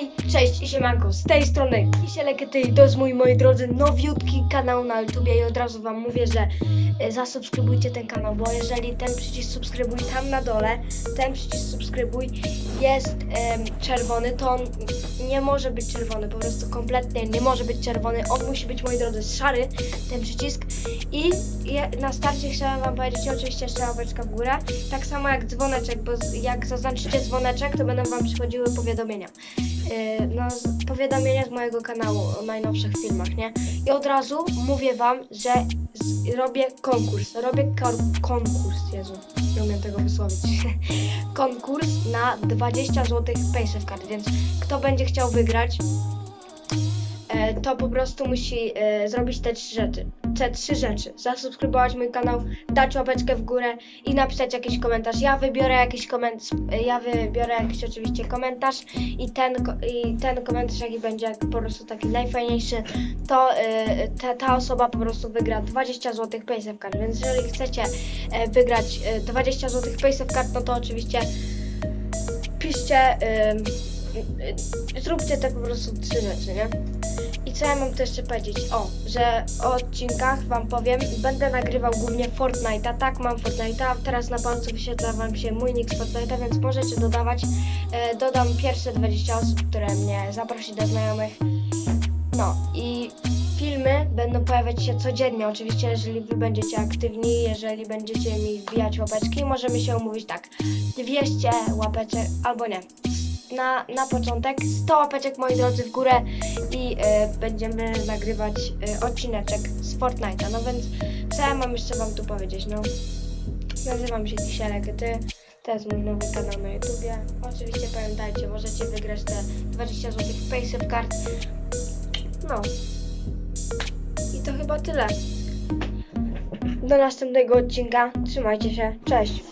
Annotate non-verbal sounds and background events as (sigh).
Hej, cześć i siemanko, z tej strony Kisielekety to jest mój, moi drodzy, nowiutki kanał na YouTubie i od razu wam mówię, że e, zasubskrybujcie ten kanał, bo jeżeli ten przycisk subskrybuj tam na dole, ten przycisk subskrybuj jest em, czerwony, to on nie może być czerwony, po prostu kompletnie nie może być czerwony, on musi być, moi drodzy, szary, ten przycisk i je, na starcie chciałam wam powiedzieć oczywiście jeszcze łapeczka w górę, tak samo jak dzwoneczek, bo jak zaznaczycie dzwoneczek, to będą wam przychodziły powiadomienia. Yy, no, powiadomienia z mojego kanału o najnowszych filmach, nie? I od razu mówię wam, że robię konkurs. Robię konkurs, Jezu, nie umiem tego wysłowić. (laughs) konkurs na 20 zł Paysafe Card, więc kto będzie chciał wygrać, to po prostu musi e, zrobić te trzy rzeczy. Te trzy rzeczy. Zasubskrybować mój kanał, dać łapeczkę w górę i napisać jakiś komentarz. Ja wybiorę jakiś komentarz, ja wybiorę jakiś oczywiście komentarz i ten, i ten komentarz jaki będzie po prostu taki najfajniejszy, to e, ta, ta osoba po prostu wygra 20 zł Paysafe Card. Więc jeżeli chcecie e, wygrać e, 20 zł Paysafe Card, no to oczywiście piszcie, zróbcie te po prostu trzy rzeczy, nie? I co ja mam tu jeszcze powiedzieć? O, że o odcinkach wam powiem, będę nagrywał głównie Fortnite'a, tak mam Fortnite'a, teraz na palcu wyświetla wam się mój nick z Fortnite'a, więc możecie dodawać, e, dodam pierwsze 20 osób, które mnie zaprosi do znajomych, no i filmy będą pojawiać się codziennie, oczywiście jeżeli wy będziecie aktywni, jeżeli będziecie mi wbijać łapeczki, możemy się umówić tak, 200 łapeczek, albo nie, na, na początek 100 łapeczek moi drodzy w górę i e, będziemy nagrywać e, odcineczek z Fortnite'a, no więc co ja mam jeszcze wam tu powiedzieć, no nazywam się Kisielek, ty to jest mój nowy kanał na YouTubie. Oczywiście pamiętajcie, możecie wygrać te 20 zł Paysafe Card. No. I to chyba tyle. Do następnego odcinka. Trzymajcie się. Cześć.